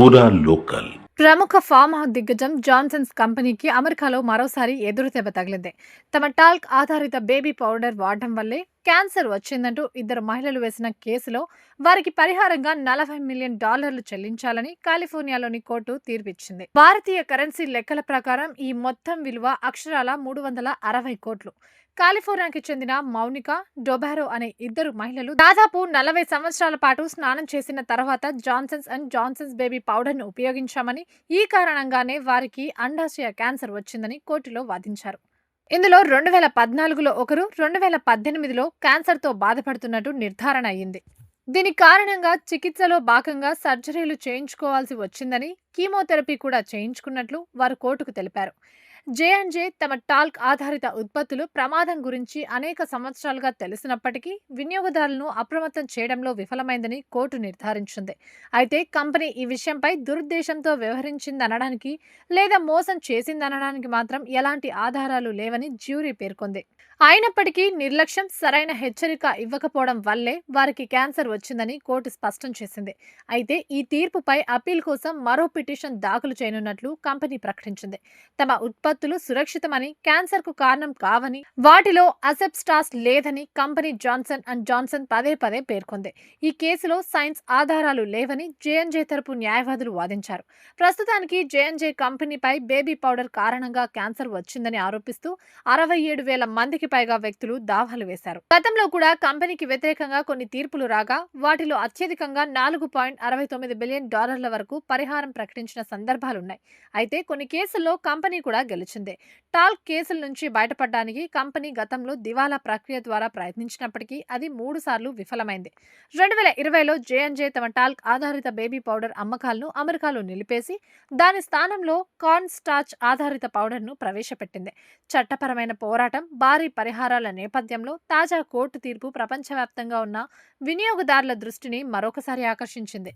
పూరా లోకల్ ప్రముఖ ఫార్మా దిగ్గజం జాన్సన్స్ కంపెనీకి అమెరికాలో మరోసారి ఎదురుదెబ్బ తగిలింది. తమ టాల్క్ ఆధారిత బేబీ పౌడర్ వాడటం వల్లే క్యాన్సర్ వచ్చిందంటూ ఇద్దరు మహిళలు వేసిన కేసులో వారికి పరిహారంగా నలభై మిలియన్ డాలర్లు చెల్లించాలని కాలిఫోర్నియాలోని కోర్టు తీర్పిచ్చింది. భారతీయ కరెన్సీ లెక్కల ప్రకారం ఈ మొత్తం విలువ అక్షరాల మూడు వందల అరవై కోట్లు. కాలిఫోర్నియాకి చెందిన మౌనిక డొబారో అనే ఇద్దరు మహిళలు దాదాపు నలభై సంవత్సరాల పాటు స్నానం చేసిన తర్వాత జాన్సన్స్ అండ్ జాన్సన్స్ బేబీ పౌడర్ను ఉపయోగించామని ఈ కారణంగానే వారికి అండాశయ క్యాన్సర్ వచ్చిందని కోర్టులో వాదించారు. ఇందులో రెండు వేల పద్నాలుగులో ఒకరు రెండు వేల పద్దెనిమిదిలో క్యాన్సర్తో బాధపడుతున్నట్టు నిర్ధారణ అయ్యింది. దీని కారణంగా చికిత్సలో భాగంగా సర్జరీలు చేయించుకోవాల్సి వచ్చిందని కీమోథెరపీ కూడా చేయించుకున్నట్లు వారు కోర్టుకు తెలిపారు. జే తమ టాల్క్ ఆధారిత ఉత్పత్తులు ప్రమాదం గురించి అనేక సంవత్సరాలుగా తెలిసినప్పటికీ వినియోగదారులను అప్రమత్తం చేయడంలో విఫలమైందని కోర్టు నిర్ధారించింది. అయితే కంపెనీ ఈ విషయంపై దురుద్దేశంతో వ్యవహరించిందనడానికి లేదా మోసం చేసిందనడానికి మాత్రం ఎలాంటి ఆధారాలు లేవని జ్యూరీ పేర్కొంది. అయినప్పటికీ నిర్లక్ష్యం సరైన హెచ్చరిక ఇవ్వకపోవడం వల్లే వారికి క్యాన్సర్ వచ్చిందని కోర్టు స్పష్టం చేసింది. అయితే ఈ తీర్పుపై అప్పీల్ కోసం మరో పిటిషన్ దాఖలు చేయనున్నట్లు కంపెనీ ప్రకటించింది. తమ ఉత్పత్తి ఉత్పత్తులు సురక్షితమని క్యాన్సర్కు కారణం కావని వాటిలో అసెప్స్టాస్ లేదని కంపెనీ జాన్సన్ అండ్ జాన్సన్ పదే పదే పేర్కొంది. ఈ కేసులో సైన్స్ ఆధారాలు లేవని జేఎన్జే తరపు న్యాయవాదులు వాదించారు. ప్రస్తుతానికి జేఎన్జే కంపెనీపై బేబీ పౌడర్ కారణంగా క్యాన్సర్ వచ్చిందని ఆరోపిస్తూ అరవై ఏడు వేల మందికి పైగా వ్యక్తులు దావాలు వేశారు. గతంలో కూడా కంపెనీకి వ్యతిరేకంగా కొన్ని తీర్పులు రాగా వాటిలో అత్యధికంగా నాలుగు పాయింట్ అరవై తొమ్మిది బిలియన్ డాలర్ల వరకు పరిహారం ప్రకటించిన సందర్భాలున్నాయి. అయితే కొన్ని కేసుల్లో కంపెనీ కూడా గెలిచింది టాల్క్ కేసుల నుంచి బయటపడడానికి కంపెనీ గతంలో దివాలా ప్రక్రియ ద్వారా ప్రయత్నించినప్పటికీ అది మూడు సార్లు విఫలమైంది. రెండు వేల ఇరవైలో జేఎన్జే తమ టాల్క్ ఆధారిత బేబీ పౌడర్ అమ్మకాలను అమెరికాలో నిలిపేసి దాని స్థానంలో కార్న్ స్టార్చ్ ఆధారిత పౌడర్ను ప్రవేశపెట్టింది. చట్టపరమైన పోరాటం భారీ పరిహారాల నేపథ్యంలో తాజా కోర్టు తీర్పు ప్రపంచవ్యాప్తంగా ఉన్న వినియోగదారుల దృష్టిని మరొకసారి ఆకర్షించింది.